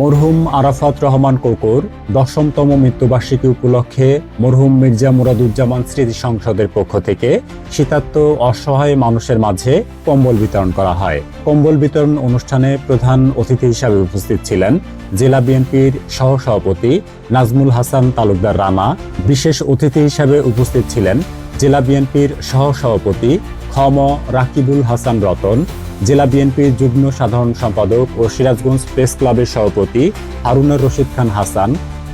মরহুম আরাফাত রহমান কোকর, দশমতম মৃত্যুবার্ষিকী উপলক্ষে মরহুম মির্জা মুরাদুজ্জামান স্মৃতি সংসদের পক্ষ থেকে শীতার্ত অসহায় মানুষের মাঝে কম্বল বিতরণ করা হয়। কম্বল বিতরণ অনুষ্ঠানে প্রধান অতিথি হিসাবে উপস্থিত ছিলেন জেলা বিএনপির সহসভাপতি নাজমুল হাসান তালুকদার রানা, বিশেষ অতিথি হিসাবে উপস্থিত ছিলেন জেলা বিএনপির সহসভাপতি খম রাকিবুল হাসান রতন জেলা বিএনপির যুগ্ম সাধারণ সম্পাদক ও সিরাজগঞ্জ প্রেস ক্লাবের সভাপতি হারুনার রশিদ খান হাসান,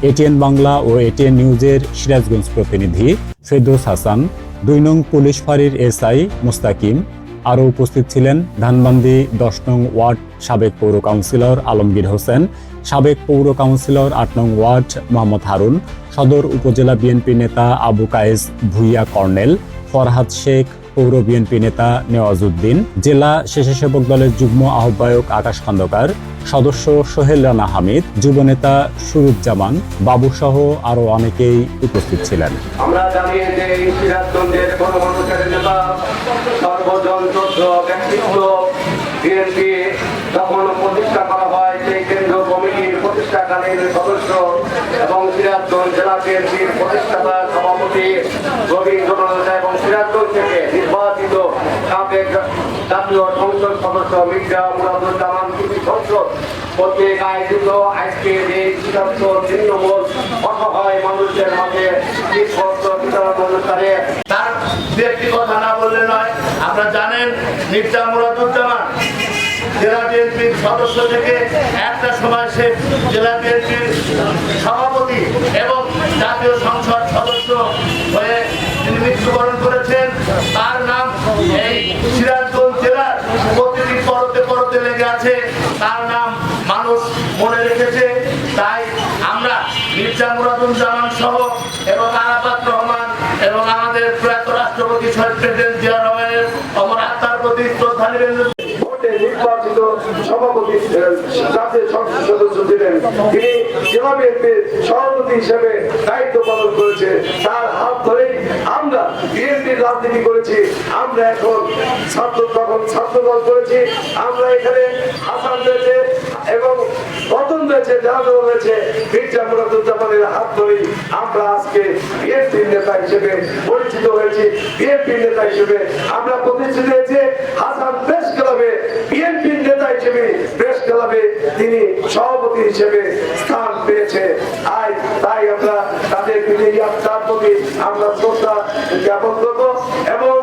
এটিএন বাংলা ও এটিএন নিউজের সিরাজগঞ্জ প্রতিনিধি ফেরদৌস হাসান, দুই নং পুলিশ ফাঁড়ির এসআই মুস্তাকিম, আরও উপস্থিত ছিলেন ধানবান্দি দশ নং ওয়ার্ড সাবেক পৌর কাউন্সিলর আলমগীর হোসেন, সাবেক পৌর কাউন্সিলর আট নং ওয়ার্ড মোহাম্মদ হারুন, সদর উপজেলা বিএনপি নেতা আবু কায়েস ভুইয়া কর্নেল, ফরহাদ শেখ পৌর বিএনপি নেতা নেওয়াজউদ্দিন জেলা স্বেচ্ছাসেবক দলের যুগ্ম আহ্বায়ক আকাশ খন্দকার, সদস্য সোহেল রানা হামিদ যুবনেতা সুরুজ্জামান, বাবুসহ আরও অনেকেই উপস্থিত ছিলেন। আমরা করা হয় সেই কেন্দ্র কমিটির প্রতিষ্ঠাকালীন সদস্য এবং সিরাজগঞ্জ জেলা বিএনপির প্রতিষ্ঠাতা সভাপতি রবীন্দ্রনাথ এবং সিরাজগঞ্জ থেকে নির্বাচিত সাবেক জাতীয় সংসদ সদস্য মির্জা মুরাদুজ্জামান কৃষি সংসদ কর্তৃক আয়োজিত আজকের এই সিদ্ধান্ত তৃণমূল অসহায় মানুষের মাঝে তার কথা না বললে নয়। আপনারা জানেন মির্জা মুরাদুজ্জামান জেলা বিএনপির সদস্য থেকে একটা সময় সে জেলা বিএনপির সভাপতি এবং জাতীয় সংসদ সদস্য হয়ে তিনি মৃত্যুবরণ করেছেন। তার নাম এই সিরাজগঞ্জ জেলার প্রতিটি পরতে পরতে লেগে আছে। তার নাম মানুষ মনে রেখেছে। তাই আমরা মির্জা মুরাদুল জামান সহ এবং আরাফাত রহমান এবং আমাদের প্রয়াত রাষ্ট্রপতি শহীদ প্রেসিডেন্ট জিয়া রহমানের অমর আত্মার প্রতি শ্রদ্ধা নিবেদন নির্বাচিত সভাপতি জাতীয় সংসদ সদস্য ছিলেন। তিনি সভাপতি হিসেবে দায়িত্ব পালন করেছে তার হাত ধরেই আমরা বিএনপির রাজনীতি করেছি। আমরা এখন ছাত্র তখন ছাত্র দল করেছি। আমরা এখানে রয়েছে এবং রতন রয়েছে রয়েছে। মির্জা মুরাদুজ্জামানের হাত ধরেই আমরা আজকে বিএনপির নেতা হিসেবে পরিচিত হয়েছি। বিএনপির নেতা হিসেবে আমরা প্রতিষ্ঠিত হয়েছে হাসান হিসেবে প্রেস ক্লাবে তিনি সভাপতি হিসেবে স্থান পেয়েছে। আজ তাই আমরা তাদের তার প্রতি আমরা শ্রদ্ধা জ্ঞাপন করব এবং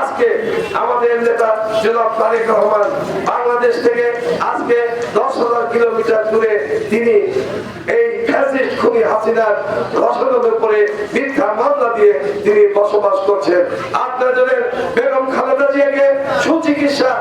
আজকে আমাদের নেতা জনাব তারেক রহমান বাংলাদেশ থেকে আজকে দশ হাজার কিলোমিটার দূরে তিনি এই ফ্যাসিস্ট খুনি হাসিনার রসদের উপরে মিথ্যা মামলা দিয়ে তিনি বসবাস করছেন। আপনাদের বেগম খালেদা জিয়াকে সুচিকিৎসা